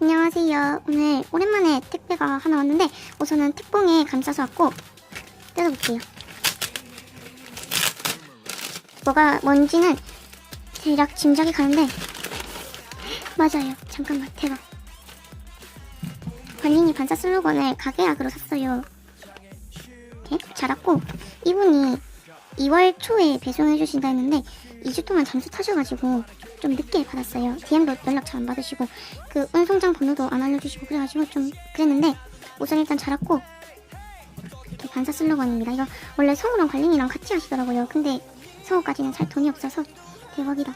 안녕하세요. 오늘 오랜만에 택배가 하나 왔는데 우선은 택봉에 감싸서 왔고 뜯어볼게요. 뭐가 뭔지는 대략 짐작이 가는데 맞아요. 잠깐만 대박. 관린이 반사 슬로건을 가게약으로 샀어요. 이렇게 자랐고 이분이 2월 초에 배송해 주신다 했는데 2주 동안 잠수 타셔가지고 좀 늦게 받았어요. DM도 연락 잘 안 받으시고 그 운송장 번호도 안 알려주시고 그래가지고 좀 그랬는데 우선 일단 자랐고 이렇게 반사 슬로건입니다. 이거 원래 성우랑 관린이랑 같이 하시더라고요. 근데 성우까지는 살 돈이 없어서 대박이다.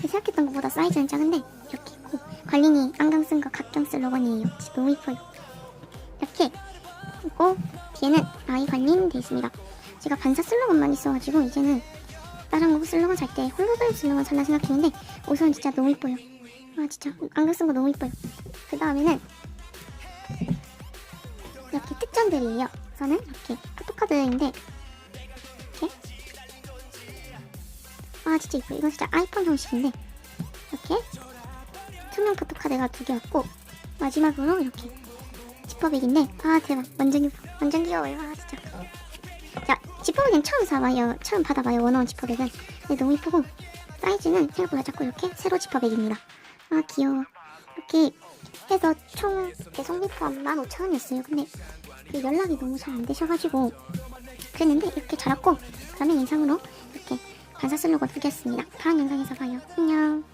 생각했던 것보다 사이즈는 작은데 이렇게 있고 관린이 안경 쓴 거 각경 슬로건이에요. 진짜 너무 이뻐요. 이렇게 있고 뒤에는 아이 관린 돼 있습니다. 제가 반사 슬로건만 있어가지고 이제는 다른 거 슬로건 살때 홀로그램 슬로건 살라 생각했는데 우선 진짜 너무 이뻐요. 아 진짜 안경 쓴 거 너무 이뻐요. 그 다음에는 이렇게 특전들이에요. 우선은 이렇게 포토카드인데 이렇게 아 진짜 이뻐요. 이건 진짜 아이폰 형식인데 이렇게 투명 포토카드가 두개 왔고 마지막으로 이렇게 지퍼백인데 아 대박 완전 완전 귀여워요 아 진짜 자 지퍼백은 처음 사봐요. 처음 받아봐요 원어원 지퍼백은. 근데 너무 예쁘고 사이즈는 생각보다 작고 이렇게 세로 지퍼백입니다. 아 귀여워. 이렇게 해서 총 배송비 포함 15,000원이었어요. 근데 그 연락이 너무 잘 안 되셔가지고 그랬는데 이렇게 자랐고 그다음에 인상으로 이렇게 반사 슬로건 두개였습니다. 다음 영상에서 봐요. 안녕